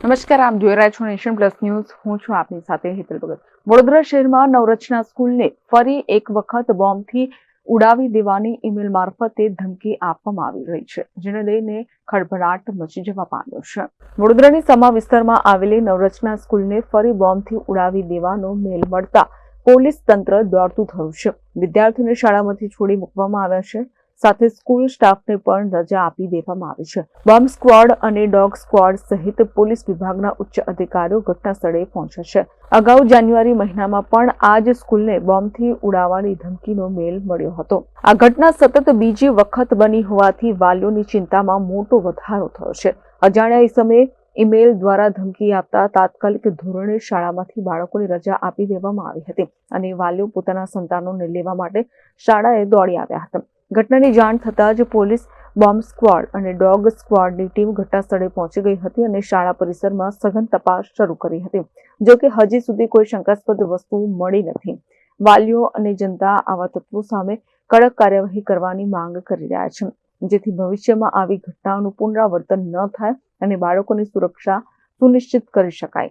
નમસ્કાર, આપ જોઈ રહ્યા છો નેશન પ્લસ ન્યૂઝ. હું છું આપની સાથે હેતલ ભગત. વડોદરા શહેરમાં નવરચના સ્કૂલને ફરી એક વખત બોમ્બથી ઉડાવી દેવાની ઈમેલ મારફતે ધમકી આપવામાં આવી રહી છે, જેને લઈને ખળભળાટ મચી જવા પામ્યો છે. વડોદરાની સમા વિસ્તારમાં આવેલી નવરચના સ્કૂલને ફરી બોમ્બથી ઉડાવી દેવાનો મેલ મળતા પોલીસ તંત્ર દોડતું થયું છે. વિદ્યાર્થીઓને શાળામાંથી છોડી મૂકવામાં આવ્યા છે. સાથે સ્કૂલ સ્ટાફને પણ રજા આપી દેવામાં આવી છે. બોમ્બ સ્ક્વોડ અને ડોગ સ્ક્વોડ સહિત પોલીસ વિભાગના ઉચ્ચ અધિકારીઓ ઘટના સ્થળે પહોંચ્યા છે. અગાઉ જાન્યુઆરી મહિનામાં પણ આ જ સ્કૂલને બોમ્બથી ઉડાવવાની ધમકીનો મેલ મળ્યો હતો. આ ઘટના સતત બીજી વખત બની હોવાથી વાલીઓની ચિંતામાં મોટો વધારો થયો છે. અજાણ્યા એ સમયે ઈમેલ દ્વારા ધમકી આપતા તાત્કાલિક ધોરણે શાળામાંથી બાળકોને રજા આપી દેવામાં આવી હતી અને વાલીઓ પોતાના સંતાનોને લેવા માટે શાળાએ દોડી આવ્યા હતા. ઘટનાની જાણ થતાં જ પોલીસ બોમ્બ સ્ક્વોડ અને ડોગ સ્ક્વોડની ટીમ ઘટના સ્થળે પહોંચી ગઈ હતી અને શાળા પરિસરમાં સઘન તપાસ શરૂ કરી હતી, જો કે હજી સુધી કોઈ શંકાસ્પદ વસ્તુ મળી નથી. વાલીઓ અને જનતા આવા તત્વો સામે કડક કાર્યવાહી કરવાની માંગ કરી રહ્યા છે, જેથી ભવિષ્યમાં આવી ઘટનાઓનું પુનરાવર્તન ન થાય અને બાળકોની સુરક્ષા સુનિશ્ચિત કરી શકાય.